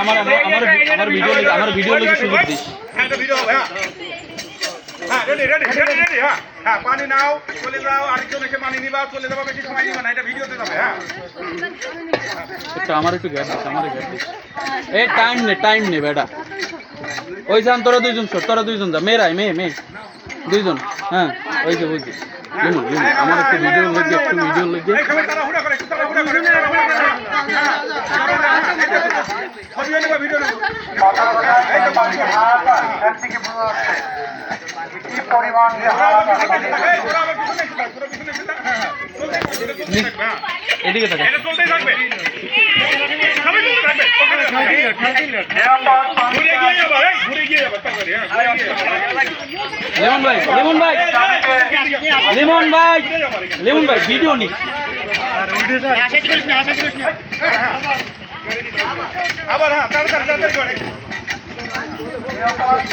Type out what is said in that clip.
আমার আমার আমার ভিডিও আমার ভিডিও লিখে সুযোগ দিস হ্যাঁ এটা ভিডিও হবে হ্যাঁ। হ্যাঁ রেডি রেডি রেডি রেডি হ্যাঁ। হ্যাঁ পানি নাও চলে যাও আরেকজন এসে পানি নিবা চলে যাবা বেশি সময় নিবা না এটা ভিডিওতে যাবে হ্যাঁ। একটু আমার একটু গ্যাপ আমার গ্যাপ এই টাইম নে টাইম নে বেটা। ওই যান তোরা দুইজন সর তোরা দুইজন যা মেয়েরাই মেয়ে মেয়ে। দুইজন হ্যাঁ ওই যে লিমন আমার একটু ভিডিও লিখে একটু ভিডিও লিখে এই খাবার তাড়াহুড়া করে একটু তাড়াহুড়া করে ছবিও নেবা ভিডিও ভিডিও নি। আবার হ্যাঁ তাড়াতাড়ি তাড়াতাড়ি করে।